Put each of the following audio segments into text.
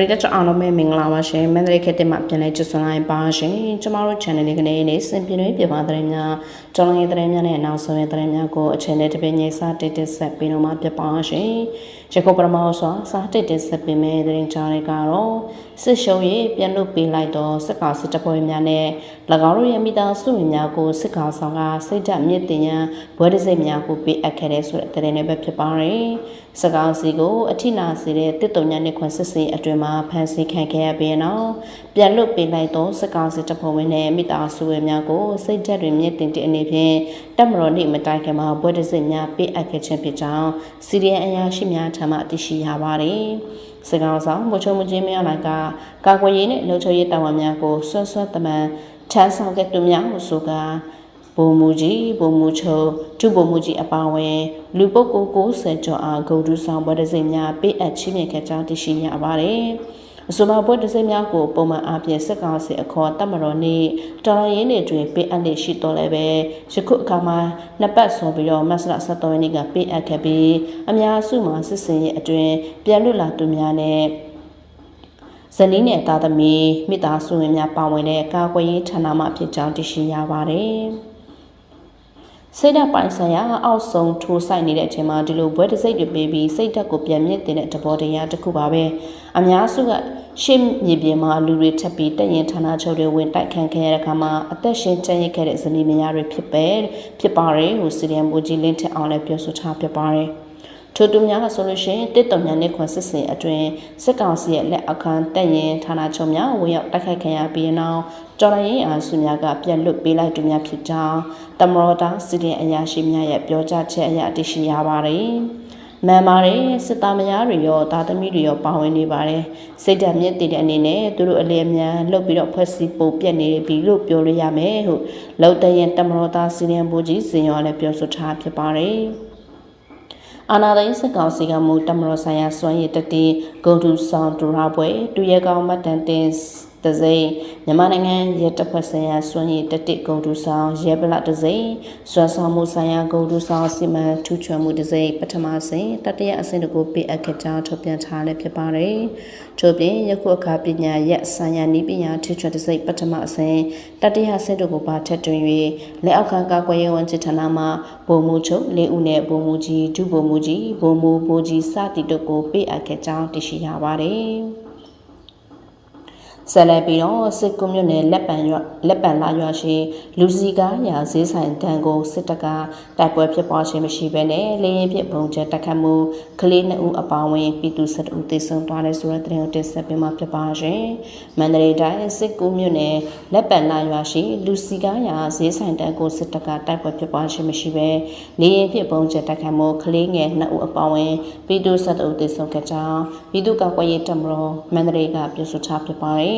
ရိသတ်အားလုံးပဲမင်္ဂလာပါရှင်မန္တလေးခေတ်တင်မှာပြန်လဲကြွဆွန်လိုက်ပါရှင်ကျမတို့ channel လေးကနေနေစင်ပြင်းပြပါတဲ့များကျောင်းရေးတဲ့များနဲ့နောက်ဆုံးရေးတဲ့များကိုအချိန်နဲ့တပင်းငိစားတက်တက်ဆက်ပြီးတော့မှပြပါရှင်ရခုပရမောစွာစားတက်တက်ဆက်ပြီးမဲ့တဲ့ကြားတွေကတော့စစ်ရှုံးရေးပြန်လုပ်ပေးလိုက်တော့စစ်ကောင်စစ်တပ်ဖွဲ့များနဲ့၎င်းတို့ရဲ့မိသားစုဝင်များကိုစစ်ကောင်ဆောင်ကစိတ်ဓာတ်မြင့်တင်ရန်ဘွဲတစိတ်များကိုပေးအပ်ခဲ့တဲ့ဆိုတဲ့တဲ့နယ်ပဲဖြစ်ပါတယ်စကောင်းစီကိုအထိနာစေတဲ့တစ်တုံညာနှစ်ခွန်စစ်စင်အတွင်မှာဖမ်းဆီးခံခဲ့ရပြီးနောက်ပြန်လွတ်ပေးလိုက်သောစကောင်းစီတပ်ဖွဲ့ဝင်နဲ့မိသားစုဝင်များကိုစိတ်ဓာတ်တွေမြင့်တင်တဲ့အနေဖြင့်တပ်မတော်နှင့်မတိုင်ခင်မှာဘွဲတစိတ်များပေးအပ်ခဲ့ခြင်းဖြစ်ကြောင်းစီရီယန်အရာရှိများထံမှသိရှိရပါတယ်စကောင်းဆောင်ဗိုလ်ချုပ်မကြီးမင်းအောင်ကကာကွယ်ရေးနဲ့လုံခြုံရေးတာဝန်များကိုဆွတ်ဆွတ်တမန်ထမ်းဆောင်ခဲ့သူများဟုဆိုကာဘုံမူကြီးဘုံမူချုပ်ကျုပ်ဘုံမူကြီးအပါအဝင်လူပုဂ္ဂိုလ်90ကျော်အားဂုဏ်ထူးဆောင်ဘွဲတစိများပေးအပ်ချင်းမြင့်ခဲ့ကြောင်းသိရှိရပါတယ်။ အဆိုပါဘွဲတစိများကိုပုံမှန်အားဖြင့်စက်ကောင်စီအခေါ်တပ်မတော်နှင့်တော်ရင်းတွေတွင်ပေးအပ်လေရှိတော်လည်းပဲယခုအခါမှာနှစ်ပတ်ဆော်ပြီးတော့မဆလ73ရက်နေ့ကပေးအပ်ခဲ့ပြီးအများစုမှာစစ်စင်ရဲ့အတွင်ပြန်လွတ်လာသူများနဲ့ဇနီးနဲ့သားသမီးမိသားစုဝင်များပါဝင်တဲ့ကာကွယ်ရေးဌာနမှဖြစ်ကြောင်းသိရှိရပါတယ်။ စိတ်ဓာတ်ပိုင်းဆိုင်ရာအောက်ဆုံးထိုးဆိုင်နေတဲ့အချိန်မှာဒီလိုဘွဲတစိတ်တွေပေးပြီးစိတ်ဓာတ်ကိုပြန်မြင့်တင်တဲ့တဘောတရားတစ်ခုပါပဲအများစုကရှင်းမြေပြင်မှာလူတွေထပ်ပြီးတက်ရင်ဌာနချုပ်တွေဝင်တိုက်ခံခဲ့ရတဲ့အခါမှာအသက်ရှင်ကျန်ရစ်ခဲ့တဲ့ဇနီးမယားတွေဖြစ်ပဲဖြစ်ပါတယ်ဟိုစီရီယံဘူကြီးလင်းထက်အောင်လည်းပြောဆိုထားဖြစ်ပါတယ် ထိုတူများကဆိုလို့ရှိရင်တစ်တုံညာနဲ့ခွန်စစ်စင်အတွင်စစ်ကောင်စီရဲ့လက်အခမ်းတက်ရင်ဌာနချုပ်များဝင်ရောက်တိုက်ခိုက်ခံရပြီးနောက်ကျော်ရရင်အားစုများကပြက်လွတ်ပေးလိုက်သူများဖြစ်ကြောင်းတမရောတာစီရင်အရာရှိများရဲ့ပြောကြားချက်အရတရှိရပါတယ်။မှန်ပါတယ်စစ်သားမယားတွေရောသားသမီးတွေရောပါဝင်နေပါတယ်စိတ်ဓာတ်မြင့်တည်တဲ့အနေနဲ့သူတို့အလျအမြန်လှုပ်ပြီးတော့ဖွဲ့စည်းပုံပြက်နေပြီလို့ပြောလို့ရမယ်ဟုတ်လောက်တဲ့ရင်တမရောသားစီရင်ဘူကြီးစင်ရောလည်းပြောဆိုထားဖြစ်ပါတယ်။ အာနာသိန်းစစ်ကောင်စီကမူတမတော်ဆိုင်ရာစွမ်းရည်တတိဂုံတူဆောင်ဒူရာပွဲတူရဲကောင်မတ်တန်တင် တစိမ့်မြန်မာနိုင်ငံရဲတပ်ဖွဲ့ဆိုင်ရာစွမ်းရည်တတိဂုံတူဆောင်ရဲဗလာတစိမ့်စွမ်းဆောင်မှုဆိုင်ရာဂုံတူဆောင်စီမံထူးချွန်မှုတစိမ့်ပထမစဉ်တတိယအဆင့်တကူပေးအပ်ခဲ့ကြောင်းထုတ်ပြန်ထားလည်းဖြစ်ပါတယ်။ထို့ပြင်ယခုအခါပညာရက်ဆိုင်ရာနည်းပညာထူးချွန်တစိမ့်ပထမအဆင့်တတိယအဆင့်တို့ကိုပါထပ်တွင်၍လက်အောက်ခံကာကွယ်ရေးဝန်ကြီးဌာနမှဗိုလ်မှူးချုပ်လေးဦးနဲ့ဗိုလ်မှူးကြီးဒုဗိုလ်မှူးကြီးဗိုလ်မှူးဗိုလ်ကြီးစသည်တို့ကိုပေးအပ်ခဲ့ကြောင်းသိရှိရပါတယ်။ ဆက်လက်ပြီးတော့စစ်ကွန်မြူနယ်လက်ပံရွလက်ပံလာရွာရှိလူစီကားရာဈေးဆိုင်တန်းကိုစစ်တပ်ကတိုက်ပွဲဖြစ်ပွားခြင်းမရှိဘဲနဲ့လေရင်ဖြစ်ပုံကျတက်ခတ်မှုကလေးနှစ်ဦးအပါအဝင်ပြည်သူ၁၁ဦးသေဆုံးသွားတယ်ဆိုတဲ့သတင်းကိုတင်ဆက်ပေးမှာဖြစ်ပါရှင်။မန္တလေးတိုင်းစစ်ကွန်မြူနယ်လက်ပံလာရွာရှိလူစီကားရာဈေးဆိုင်တန်းကိုစစ်တပ်ကတိုက်ပွဲဖြစ်ပွားခြင်းမရှိဘဲလေရင်ဖြစ်ပုံကျတက်ခတ်မှုကလေးငယ်နှစ်ဦးအပါအဝင်ပြည်သူ၁၁ဦးသေဆုံးခဲ့ကြောင်းပြည်သူ့ကာကွယ်ရေးတပ်မတော်မန္တလေးကပြောဆိုထားဖြစ်ပါတယ်။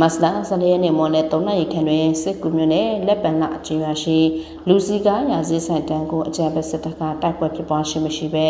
မတ်လ14ရက်နေ့မွန်တဲ့3နိုင်ခန့်တွင်စစ်ကူမျိုးနဲ့လက်ပံလအခြေရရှိလူစီကားရာဇီဆိုင်တန်းကိုအကြံပေးစစ်တပ်ကတိုက်ပွဲဖြစ်ပွားခြင်းမရှိဘဲ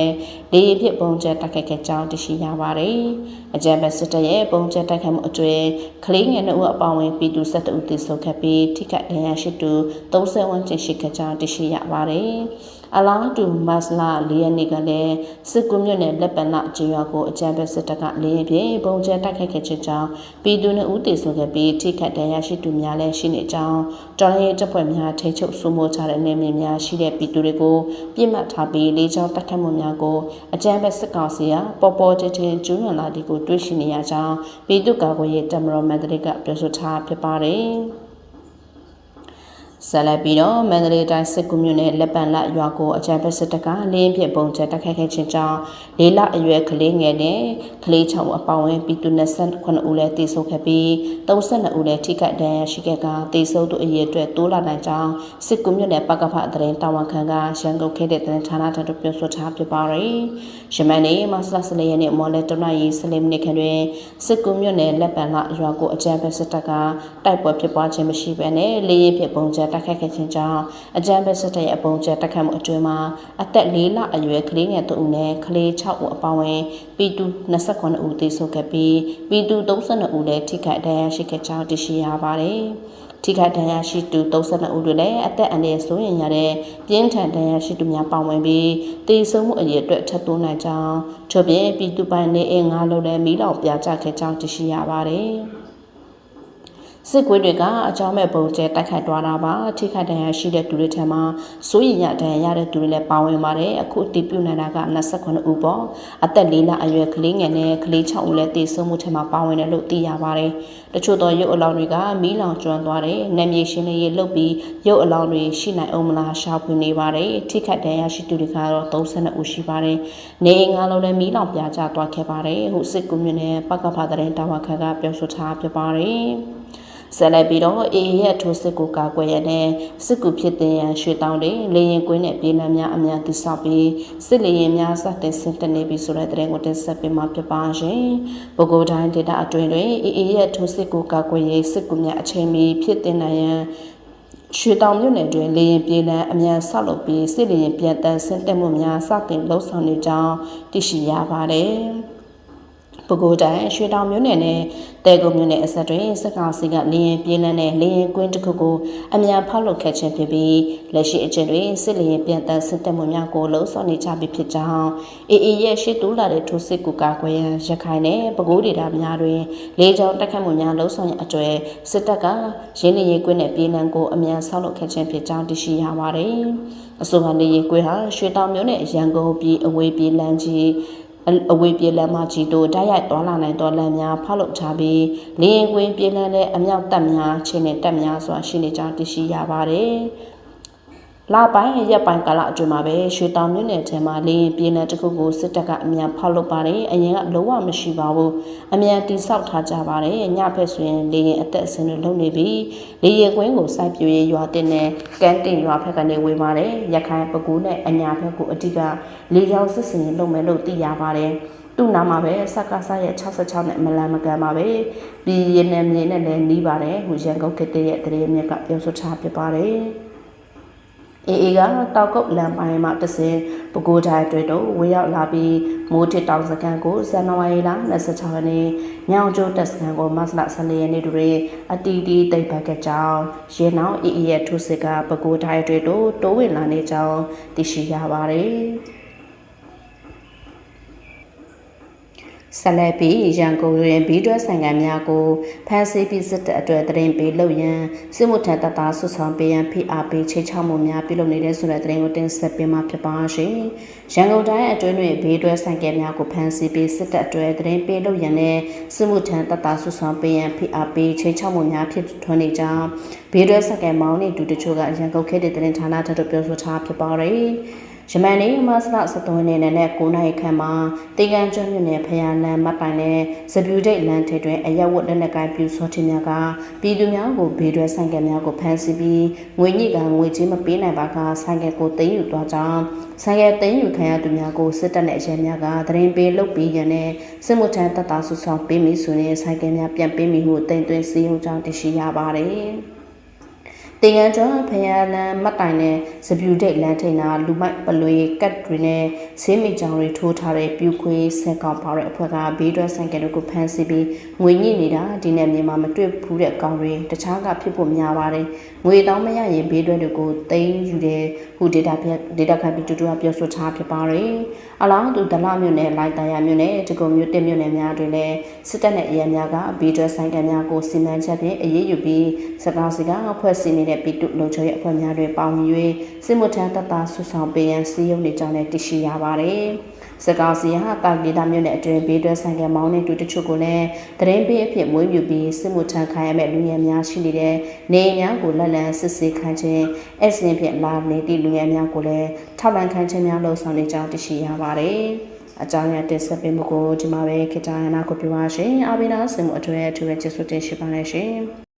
လေယာဉ်ဖြင့်ပုံကျဲတိုက်ခိုက်ခဲ့ကြောင်းသိရှိရပါတယ်။အကြံပေးစစ်တပ်ရဲ့ပုံကျဲတိုက်ခိုက်မှုအတွေ့ကလေးငယ်2ဦးအပါအဝင်ပြည်သူ17ဦးသေဆုံးခဲ့ပြီးထိခိုက်ဒဏ်ရာရှိသူ30ဝန်းကျင်ရှိခဲ့ကြောင်းသိရှိရပါတယ်။အလားတူမတ်လ၄ရက်နေ့ကလည်းစစ်ကူမြို့နယ်လက်ပံလအခြေရွာကိုအကြမ်းဖက်စစ်တပ်ကလေရင်ဖြင့်ပုံကျဲတိုက်ခိုက်ခဲ့ခြင်းကြောင့်ပြည်သူနှုတ်တည်ဆုံခဲ့ပြီးထိခိုက်ဒဏ်ရာရှိသူများလည်းရှိနေကြောင်းတော်လှန်ရေးတပ်ဖွဲ့များထိချုပ်စုမိုးချတဲ့နေမြေများရှိတဲ့ပြည်သူတွေကိုပြစ်မှတ်ထားပြီးလေးချောင်းတိုက်ခိုက်မှုများကိုအကြမ်းဖက်စစ်ကောင်စီကပေါ်ပေါ်ချင်းချင်းကျူးလွန်လာသည်ကိုတွေ့ရှိနေရကြောင်းပြည်သူ့ကာကွယ်ရေးတပ်မတော်မန္တလေးကပြောဆိုထားဖြစ်ပါတယ်။ ဆက်လက်ပြီးတော့မန္တလေးတိုင်းစစ်ကူမြို့နယ်လက်ပံလရွာကိုအကြံဖက်စစ်တပ်ကလင်းဖြစ်ပုံချက်တိုက်ခိုက်ခဲ့ခြင်းကြောင့်လေးလအရွယ်ကလေးငယ်နဲ့ကလေးချောင်းအပေါင်းဝင်ပြည်သူ29ဦးလည်းတေဆုံးခဲ့ပြီး32ဦးလည်းထိခိုက်ဒဏ်ရာရှိခဲ့ကတေဆုံးသူအရေအတွက်တိုးလာနိုင်ကြောင်းစစ်ကူမြို့နယ်ပကဖအသတင်းတာဝန်ခံကရန်ကုန်ခေတ်တဲ့သတင်းဌာနထံသို့ပြောဆိုထားပြပါရယ်။ယမန်နေ့မဆလဆလရက်နေ့မော်လက်တနရီဆလင်မိနစ်ခန့်တွင်စစ်ကူမြို့နယ်လက်ပံလရွာကိုအကြံဖက်စစ်တပ်ကတိုက်ပွဲဖြစ်ပွားခြင်းမရှိဘဲနဲ့လေရင်ဖြစ်ပုံချက်တိုက်ခိုက်ခဲ့ခြင်းကြောင့်အကြမ်းဖက်စစ်တပ်ရဲ့အပုံကျဲတိုက်ခိုက်မှုအတွင်းမှာအသက်၄လအရွယ်ကလေးငယ်2ဦးနဲ့ကလေး6ဦးအပါအဝင်ပြည်သူ29ဦးသေဆုံးခဲ့ပြီးပြည်သူ32ဦးလည်းထိခိုက်ဒဏ်ရာရှိခဲ့ကြောင်းသိရှိရပါတယ်။ထိခိုက်ဒဏ်ရာရှိသူ32ဦးတွေလည်းအသက်အန္တရာယ်ဆိုရင်ရတဲ့ပြင်းထန်ဒဏ်ရာရှိသူများပါဝင်ပြီးတေဆုံးမှုအရေအတွက်ထပ်သွင်းနိုင်ကြောင်းချို့ပြင်ပြည်သူပိုင်နေအင်္ဂါလုံးလည်းမီးလောင်ပြကြခဲ့ကြောင်းသိရှိရပါတယ်။ စစ်ကွေးတွေကအကြောင်းမဲ့ပုံကျဲတိုက်ခိုက်သွားတာပါထိခိုက်ဒဏ်ရာရှိတဲ့သူတွေထံမှာစိုးရိမ်ရဒဏ်ရာရတဲ့သူတွေလည်းပါဝင်ပါတယ်အခုအတည်ပြုနိုင်တာက29ဦးပေါ့အသက်၄လအရွယ်ကလေးငယ်နဲ့ကလေး6ဦးလည်းတည်ဆုံမှုထံမှာပါဝင်တယ်လို့သိရပါတယ်တချို့သောရုပ်အလောင်းတွေကမီးလောင်ကျွမ်းသွားတယ်နာမည်ရှင်းလင်းရေးလုပ်ပြီးရုပ်အလောင်းတွေရှိနိုင်အောင်မလားရှာဖွေနေပါတယ်ထိခိုက်ဒဏ်ရာရှိသူတွေကတော့32ဦးရှိပါတယ်နေအိမ်ငါလုံးလည်းမီးလောင်ပြာကျသွားခဲ့ပါတယ်ဟိုစစ်ကူမြို့နယ်ပကဖာတဲ့တာဝခကပြောဆိုထားပြပါတယ် ဆက်လက်ပြီးတော့အေရဲ့ထိုးစစ်ကိုကာကွယ်ရတဲ့စစ်ကူဖြစ်တဲ့ရန်ရွှေတောင်းတွေလေရင်ကွင်းနဲ့ပြည်နှံများအများတိဆောက်ပြီးစစ်လေရင်များစတင်ဆင်တနေပြီဆိုတဲ့တဲ့ကိုတင်ဆက်ပေးမှာဖြစ်ပါရှင်။ပဲခူးတိုင်းဒေသအတွင်းတွင်အေအေရဲ့ထိုးစစ်ကိုကာကွယ်ရေးစစ်ကူများအချိန်မီဖြစ်တဲ့နိုင်ရန်ရွှေတောင်မြို့နယ်တွင်လေရင်ပြည်လန်းအမြန်ဆောက်လုပ်ပြီးစစ်လေရင်ပြန်တန်းဆင်းတက်မှုများစတင်လှုပ်ဆောင်နေကြောင်းသိရှိရပါတယ်။ ပဲခူးတိုင်းရွှေတောင်မြို့နယ်နဲ့တဲကုန်းမြို့နယ်အစပ်တွင်စက်ကောင်စီကလေရင်ပြေးလန်းတဲ့လေရင်ကွင်းတစ်ခုကိုအမြန်ဖောက်လုပ်ခဲ့ခြင်းဖြစ်ပြီးလက်ရှိအကျဉ်တွင်စစ်လေရင်ပြန်တန်းစစ်တပ်မှုများကိုလှုံ့ဆော်နေကြပြီဖြစ်ကြောင်းအေအေရဲ့ရှေ့တိုးလာတဲ့ထိုးစစ်ကူကာကွယ်ရန်ရခိုင်နဲ့ပဲခူးဒေသများတွင်လေကြောင်းတိုက်ခတ်မှုများလှုံ့ဆော်ရန်အကျွဲစစ်တပ်ကရင်းနေရေးကွင်းနဲ့ပြေးလန်းကိုအမြန်ဆောက်လုပ်ခဲ့ခြင်းဖြစ်ကြောင်းသိရှိရပါတယ်။အဆိုပါနေရေးကွင်းဟာရွှေတောင်မြို့နယ်ရန်ကုန်ပြည်အဝေးပြေးလန်းကြီး အဝေးပြေးလမ်းမကြီးတို့တိုက်ရိုက်သွားလာနိုင်သောလမ်းများဖောက်လုပ်ထားပြီးလင်းကွင်းပြေးလမ်းတဲ့အမြောက်တပ်များချင်းနဲ့တပ်များစွာရှိနေကြောင်းသိရှိရပါတယ်။ လပိုင်းရက်ပိုင်းကာလအတွင်းမှာပဲရွှေတောင်မြို့နယ်ထဲမှာလေရင်ပြည်နယ်တစ်ခုကိုစစ်တပ်ကအမြန်ဖောက်လုပ်ပါတယ်အရင်ကလုံးဝမရှိပါဘူးအမြန်တိဆောက်ထားကြပါတယ်ညဖက်ဆိုရင်လေရင်အသက်အစင်းတွေလုံနေပြီလေရင်ကွင်းကိုစိုက်ပြွေရွာတင်နဲ့ကန်းတင်ရွာဖက်ကနေဝေးပါတယ်ရခိုင်ပကူးနဲ့အညာဖက်ကိုအဓိကလေကြောင်းစစ်စင်လုပ်မယ်လို့သိရပါတယ်သူ့နာမှာပဲစက္ကစရဲ့66နဲ့မလန်မကန်ပါပဲပြီးရနေမြေနဲ့လည်းနီးပါတယ်ဟိုရန်ကုန်ကတဲ့ရဲ့တရေမြက်ကပြောဆိုထားဖြစ်ပါတယ် အေအေကတောက်ကုတ်လမ်းပိုင်းမှာတစင်ပကိုးတိုင်းတွေတော့ဝေရောက်လာပြီးမိုးထစ်တောင်စကန်ကိုဇန်နဝါရီလ26ရက်နေ့ညောင်ကျိုးတက်စကန်ကိုမတ်လ14ရက်နေ့တွင်အတီးတီးတိတ်ပတ်ခဲ့ကြောင်းရေနောင်အေအေရဲ့ထုစစ်ကပကိုးတိုင်းတွေတော့တိုးဝင်လာနေကြောင်းသိရှိရပါတယ်။ ဆက်လက်ပြီးရန်ကုန်တွင်ဘီတွဲဆိုင်ငံများကိုဖမ်းဆီးပြီးစစ်တပ်အတွက်တရင်ပေးလုပ်ရန်စစ်မှုထမ်းတပ်သားဆွဆောင်ပေးရန်ဖိအားပေးချိတ်ချမှုများပြုလုပ်နေတဲ့ဆိုတဲ့တရင်ကိုတင်ဆက်ပေးမှာဖြစ်ပါရှင်။ရန်ကုန်တိုင်းအတွင်းတွင်ဘီတွဲဆိုင်ကဲများကိုဖမ်းဆီးပြီးစစ်တပ်အတွက်တရင်ပေးလုပ်ရန်နဲ့စစ်မှုထမ်းတပ်သားဆွဆောင်ပေးရန်ဖိအားပေးချိတ်ချမှုများဖြစ်ထွန်းနေကြောင်းဘီတွဲဆိုင်ကဲမောင်းနေတူတချို့ကရန်ကုန်ခေတ်တဲ့တရင်ဌာနထပ်ပြောဆိုထားဖြစ်ပါရယ်။ယမန်နေ့မတ်လ23ရက်နေ့နဲ့9နာရီခန့်မှာတေကန်ကျွန်းမြို့နယ်ဖယားလန်မတ်ပိုင်နဲ့စပြူဒိတ်လန်ထဲတွင်အရက်ဝတ်လက်နက်ကိုင်ပြူစောတင်များကပြည်သူများကိုဘေးတွဲဆိုင်ကများကိုဖမ်းဆီးပြီးငွေညစ်ကငွေကြေးမပေးနိုင်ပါကဆိုင်ကကိုသိမ်းယူသွားကြောင်းဆိုင်ကသိမ်းယူခံရသူများကိုစစ်တပ်နဲ့အရဲများကသတင်းပေးလုပ်ပြီးရတဲ့စစ်မှုထမ်းတပ်သားစုဆောင်ပေးမိဆိုရင်ဆိုင်ကများပြန်ပေးမိမှုတင်သွင်းစည်းရုံးကြောင်းတရှိရပါတယ်။ တင်ငန်းကျွန်းဖယားလန်မတ်တိုင်နဲ့စပြူဒိတ်လန်ထိန်နာလူမိုက်ပလွေကတ်တွေနဲ့ဆေးမီကြောင်တွေထိုးထားတဲ့ပြူခွေးဆက်ကောင်ပါတဲ့အဖွဲ့ကဘေးဒွက်ဆိုင်ကယ်တို့ကိုဖမ်းဆီးပြီးငွေညစ်နေတာဒီနေ့မြန်မာမတွေ့ဘူးတဲ့အကောင်တွေတခြားကဖြစ်ဖို့များပါတယ်ငွေတောင်းမရရင်ဘေးဒွက်တွေကိုတိန်းယူတယ်ဟူဒေတာဒေတာခံပြီးတူတူကပြောဆိုထားဖြစ်ပါတယ်အလားတူဒလမြို့နယ်လိုက်တရမြို့နယ်တကုံမြို့တင်မြို့နယ်များတွင်လည်းစစ်တပ်နဲ့အရဲများကဘေးဒွက်ဆိုင်ကယ်များကိုစီမံချက်ဖြင့်အရေးယူပြီးစကားစကားဖွဲ့စည်းနေတဲ့ပြည်သူ့လုံခြုံရေးအဖွဲ့များတွင်ပါဝင်၍စစ်မှုထမ်းတပ်သားဆုဆောင်ပေးရန်စီးရုံးနေကြောင်းလည်းသိရှိရပါတယ်။စကားစီဟာတာဂီတာမြို့နယ်အတွင်းဘေးတွဲဆိုင်ကမောင်းနေတူတချို့ကိုလည်းတရင်ပေးအဖြစ်မွေးမြူပြီးစစ်မှုထမ်းခံရမဲ့လူငယ်များရှိနေတဲ့နေများကိုလက်လံစစ်ဆေးခံခြင်းအစင်ဖြင့်လာနေသည့်လူငယ်များကိုလည်းထောက်လံခံခြင်းများလှုံ့ဆော်နေကြောင်းသိရှိရပါတယ်။အကြောင်းရတင်ဆက်ပေးမှုကိုဒီမှာပဲခေတ္တရနာကိုပြောပါရှင်။အာဘိနာစင်မှုအထွေအထူးကျေးဇူးတင်ရှိပါတယ်ရှင်။